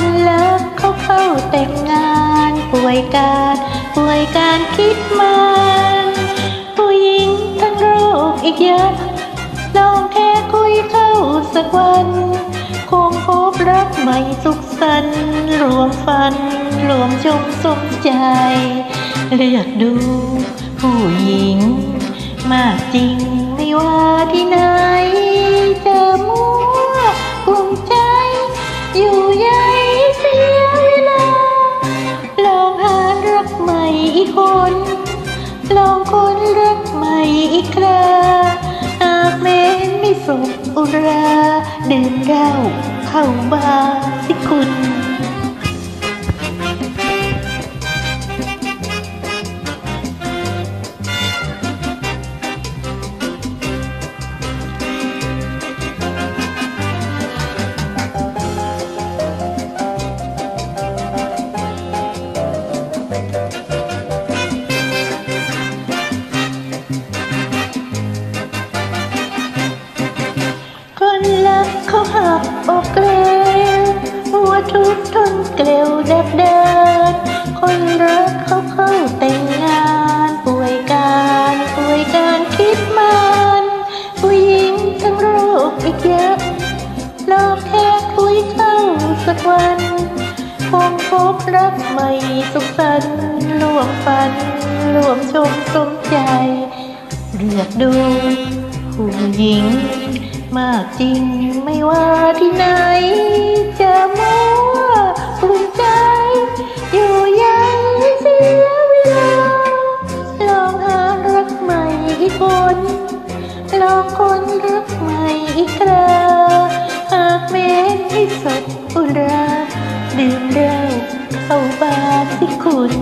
คนเลิกเขาเข้าแต่งงานป่วยการป่วยการคิดมันผู้หญิงทั้งโรคอีกเยอะลองแค่คุยเข้าสักวัน คงพบรักใหม่สุขสันต์รวมฝัน รวมชมสมใจ เลือกดู ผู้หญิง มากจริงไม่ว่าที่ไหน อีกคน ลองคนรักใหม่อีกคราอาเมนไม่สมอุรา เดินเหล้าเข้าบาสิคุณ เกลียวเดักเดิน คนรักเขาเข้าแต่งงานป่วยการป่วยการคิดมันผู้หญิงทั้งโรคอีกเยอะลอแค่คุยเข้าสักวันคงพบรักใหม่สุขสันต์ร่วมฝันร่วมชมสมใจ เลือกดูผู้หญิง มากจริงไม่ว่าที่ไหน อีกคนลองคนรักใหม่อีกคราหากแม้นให้สดอุรา ดื่มเล้าเข้าบาสิคุณ